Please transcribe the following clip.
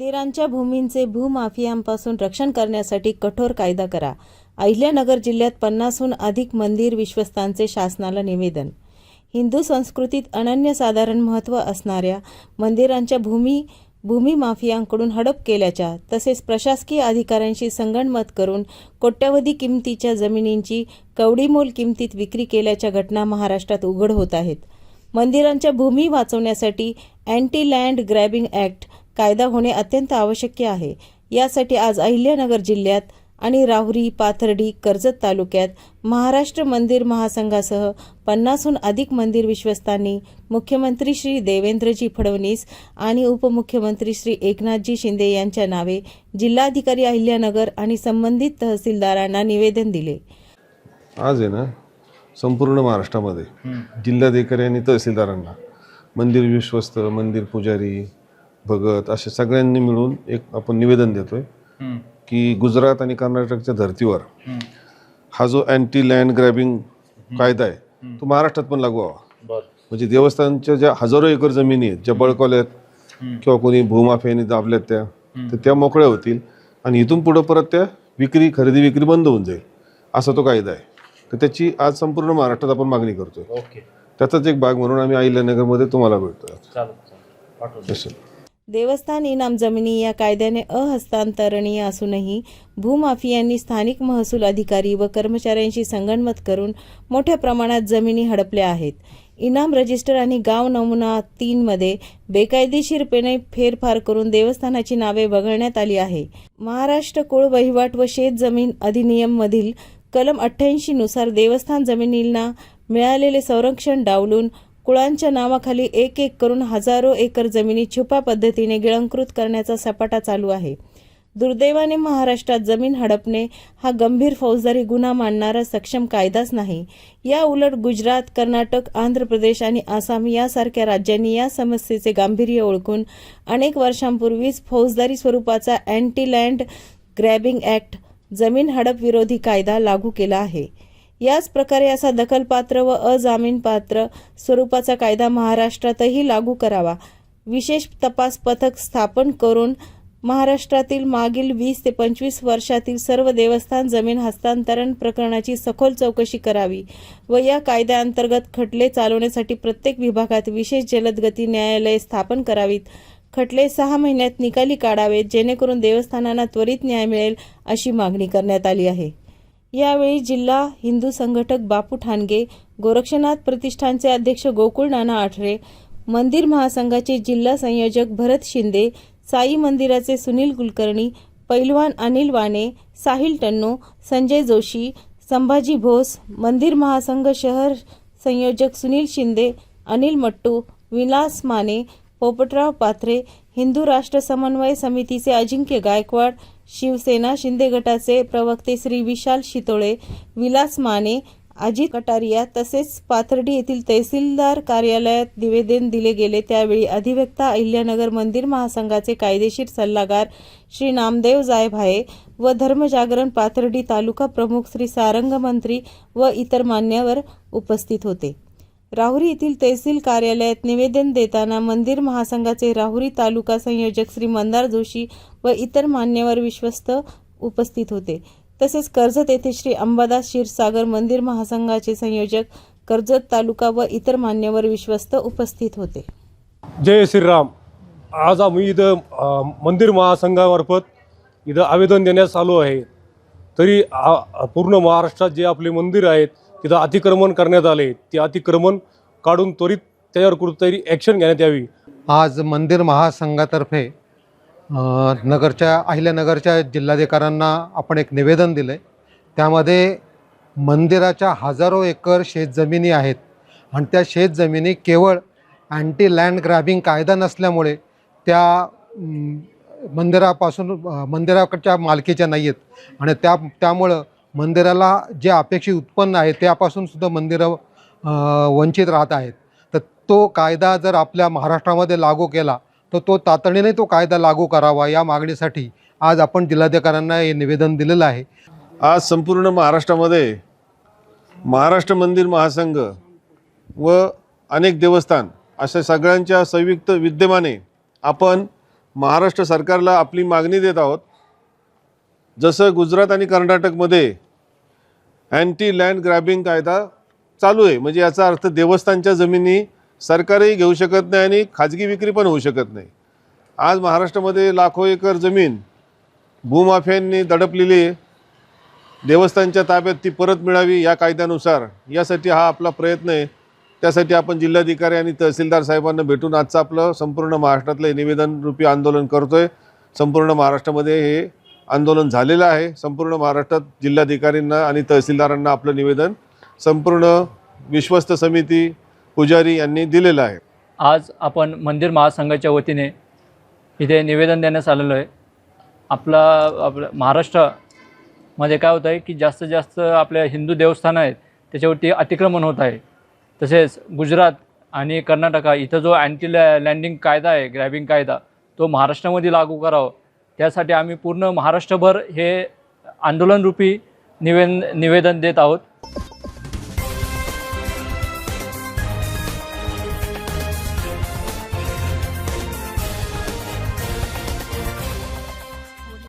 मंदिरांच्या भूमींचे भूमाफियांपासून रक्षण करण्यासाठी कठोर कायदा करा. अहिल्यानगर जिल्ह्यात पन्नासहून अधिक मंदिर विश्वस्तांचे शासनाला निवेदन. हिंदू संस्कृतीत अनन्यसाधारण महत्त्व असणाऱ्या मंदिरांच्या भूमी भूमी माफियांकडून हडप केल्याच्या तसेच प्रशासकीय अधिकाऱ्यांशी संगणमत करून कोट्यवधी किमतीच्या जमिनींची कवडीमोल किमतीत विक्री केल्याच्या घटना महाराष्ट्रात उघड होत आहेत. मंदिरांच्या भूमी वाचवण्यासाठी अँटी लँड ग्रॅबिंग ॲक्ट कायदा होणे अत्यंत आवश्यक आहे. यासाठी आज अहिल्यानगर जिल्ह्यात आणि राहुरी पाथर्डी कर्जत तालुक्यात महाराष्ट्र मंदिर महासंघासह पन्नासहून अधिक मंदिर विश्वस्तांनी मुख्यमंत्री श्री देवेंद्रजी फडणवीस आणि उपमुख्यमंत्री श्री एकनाथजी शिंदे यांच्या नावे जिल्हाधिकारी अहिल्यानगर आणि संबंधित तहसीलदारांना निवेदन दिले. आज आहे ना संपूर्ण महाराष्ट्रामध्ये जिल्हाधिकारी आणि तहसीलदारांना मंदिर विश्वस्त मंदिर पुजारी भगत अशा सगळ्यांनी मिळून एक आपण निवेदन देतोय की गुजरात आणि कर्नाटकच्या धर्तीवर हा जो अँटी लँड ग्रॅबिंग कायदा आहे तो महाराष्ट्रात पण लागू व्हावा. म्हणजे देवस्थानच्या ज्या हजारो एकर जमिनी आहेत ज्या बळकवल्यात किंवा कोणी भूमाफियांनी दाबल्यात त्या तर त्या मोकळ्या होतील आणि इथून पुढं परत त्या विक्री खरेदी विक्री बंद होऊन जाईल असा तो कायदा आहे. तर त्याची आज संपूर्ण महाराष्ट्रात आपण मागणी करतोय. त्याचाच एक भाग म्हणून आम्ही अहिल्यानगरमध्ये तुम्हाला भेटतोय देवस्थान इनाम जमिनी या कायद्याने अहस्तांतरणीय असूनही भूमाफियांनी स्थानिक महसूल अधिकारी व कर्मचाऱ्यांशी संगणमत करून मोठ्या प्रमाणात जमिनी हडपल्या आहेत. इनाम रजिस्टर आणि गाव नमुना तीनमध्ये बेकायदेशीरपणे फेरफार करून देवस्थानाची नावे वगळण्यात आली आहे. महाराष्ट्र कुळ वहिवाट व शेत जमीन कलम अठ्ठ्याऐंशीनुसार देवस्थान जमिनींना मिळालेले संरक्षण डावलून कुळांच्या नावाखाली एक एक करून हजारो एकर जमिनी छुपा पद्धतीने गिळंकृत करण्याचा सपाटा चालू आहे. दुर्दैवाने महाराष्ट्रात जमीन हडपणे हा गंभीर फौजदारी गुन्हा मानणारा सक्षम कायदाच नाही. या उलट गुजरात कर्नाटक आंध्र प्रदेश आणि आसाम यासारख्या राज्यांनी या समस्येचे गांभीर्य ओळखून अनेक वर्षांपूर्वीच फौजदारी स्वरूपाचा अँटी लँड ग्रॅबिंग ॲक्ट जमीन हडप विरोधी कायदा लागू केला आहे. याच प्रकारे असा दखलपात्र व अजामीनपात्र स्वरूपाचा कायदा महाराष्ट्रातही लागू करावा. विशेष तपास पथक स्थापन करून महाराष्ट्रातील मागील वीस ते पंचवीस वर्षातील सर्व देवस्थान जमीन हस्तांतरण प्रकरणाची सखोल चौकशी करावी व या कायद्याअंतर्गत खटले चालवण्यासाठी प्रत्येक विभागात विशेष जलदगती न्यायालये स्थापन करावीत. खटले सहा महिन्यात निकाली काढावेत जेणेकरून देवस्थानांना त्वरित न्याय मिळेल अशी मागणी करण्यात आली आहे. यावेळी जिल्हा हिंदू संघटक बापू ठाणगे गोरक्षनाथ प्रतिष्ठानचे अध्यक्ष गोकुळ नाना आठरे मंदिर महासंघाचे जिल्हा संयोजक भरत शिंदे साई मंदिराचे सुनील कुलकर्णी पैलवान अनिल वाणे साहिल टन्नू संजय जोशी संभाजी भोस मंदिर महासंघ शहर संयोजक सुनील शिंदे अनिल मट्टू विलास माने पोपटराव पाथरे हिंदू राष्ट्र समन्वय समितीचे अजिंक्य गायकवाड शिवसेना शिंदे गटाचे प्रवक्ते श्री विशाल शितोळे विलास माने अजित कटारिया तसेच पाथर्डी येथील तहसीलदार कार्यालयात निवेदन दिले गेले. त्यावेळी अधिवक्ता अहिल्यानगर मंदिर महासंघाचे कायदेशीर सल्लागार श्री नामदेव जायभाये व धर्मजागरण पाथर्डी तालुका प्रमुख श्री सारंग मंत्री व इतर मान्यवर उपस्थित होते. राहुरी येथील तहसील कार्यालयात निवेदन देताना मंदिर महासंघाचे राहुरी तालुका संयोजक श्री मंदार जोशी व इतर मान्यवर विश्वस्त उपस्थित होते. तसेच कर्जत येथे श्री अंबादास क्षीरसागर मंदिर महासंघाचे संयोजक कर्जत तालुका व इतर मान्यवर विश्वस्त उपस्थित होते. जय श्रीराम. आज आम्ही इथं मंदिर महासंघामार्फत इथं आवेदन देण्यास आलो आहे. तरी पूर्ण महाराष्ट्रात जे आपले मंदिर आहेत तिथं अतिक्रमण करण्यात आले. ते अतिक्रमण काढून त्वरित त्याच्यावर कुठेतरी ॲक्शन घेण्यात यावी. आज मंदिर महासंघातर्फे नगरच्या अहिल्यानगरच्या जिल्हाधिकाऱ्यांना आपण एक निवेदन दिलं आहे त्यामध्ये मंदिराच्या हजारो एकर शेतजमिनी आहेत. आणि त्या शेतजमिनी केवळ अँटी लँड ग्रॅबिंग कायदा नसल्यामुळे त्या मंदिरापासून मंदिराकडच्या मालकीच्या नाही आहेत आणि त्या त्यामुळं मंदिराला जे अपेक्षित उत्पन्न आहे त्यापासून सुद्धा मंदिरं वंचित राहत आहेत. तर तो कायदा जर आपल्या महाराष्ट्रामध्ये लागू केला तर तो तातडीने तो कायदा लागू करावा या मागणीसाठी आज आपण जिल्हाधिकाऱ्यांना हे निवेदन दिलेलं आहे. आज संपूर्ण महाराष्ट्रामध्ये महाराष्ट्र मंदिर महासंघ व अनेक देवस्थान अशा सगळ्यांच्या संयुक्त विद्यमाने आपण महाराष्ट्र सरकारला आपली मागणी देत आहोत. जसं गुजरात आणि कर्नाटकमध्ये अँटी लँड ग्रॅबिंग कायदा चालू आहे. म्हणजे याचा अर्थ देवस्थानच्या जमिनी सरकारही घेऊ शकत नाही आणि खाजगी विक्री पण होऊ शकत नाही. आज महाराष्ट्रामध्ये लाखो एकर जमीन भूमाफियांनी दडपलेली आहे. देवस्थानच्या ताब्यात ती परत मिळावी या कायद्यानुसार यासाठी हा आपला प्रयत्न आहे. त्यासाठी आपण जिल्हाधिकारी आणि तहसीलदार साहेबांना भेटून आजचं आपलं संपूर्ण महाराष्ट्रातलं निवेदनरूपी आंदोलन करतो आंदोलन करतोय. संपूर्ण महाराष्ट्रामध्ये हे आंदोलन झालेलं आहे. संपूर्ण महाराष्ट्रात जिल्हाधिकाऱ्यांना आणि तहसीलदारांना आपलं निवेदन संपूर्ण विश्वस्त समिती पुजारी यांनी दिलेलं आहे. आज आपण मंदिर महासंघाच्या वतीने इथे निवेदन देण्यास आलेलो आहे. आपला आपलं महाराष्ट्रामध्ये काय होतं आहे की जास्तीत जास्त आपल्या हिंदू देवस्थानं आहेत त्याच्यावरती अतिक्रमण होत आहे. तसेच गुजरात आणि कर्नाटका इथं जो अँटी लॅ लँडिंग कायदा आहे ग्रॅबिंग कायदा तो महाराष्ट्रामध्ये लागू करावा. त्यासाठी आम्ही पूर्ण महाराष्ट्रभर हे आंदोलनरूपी निवेदन निवेदन देत आहोत.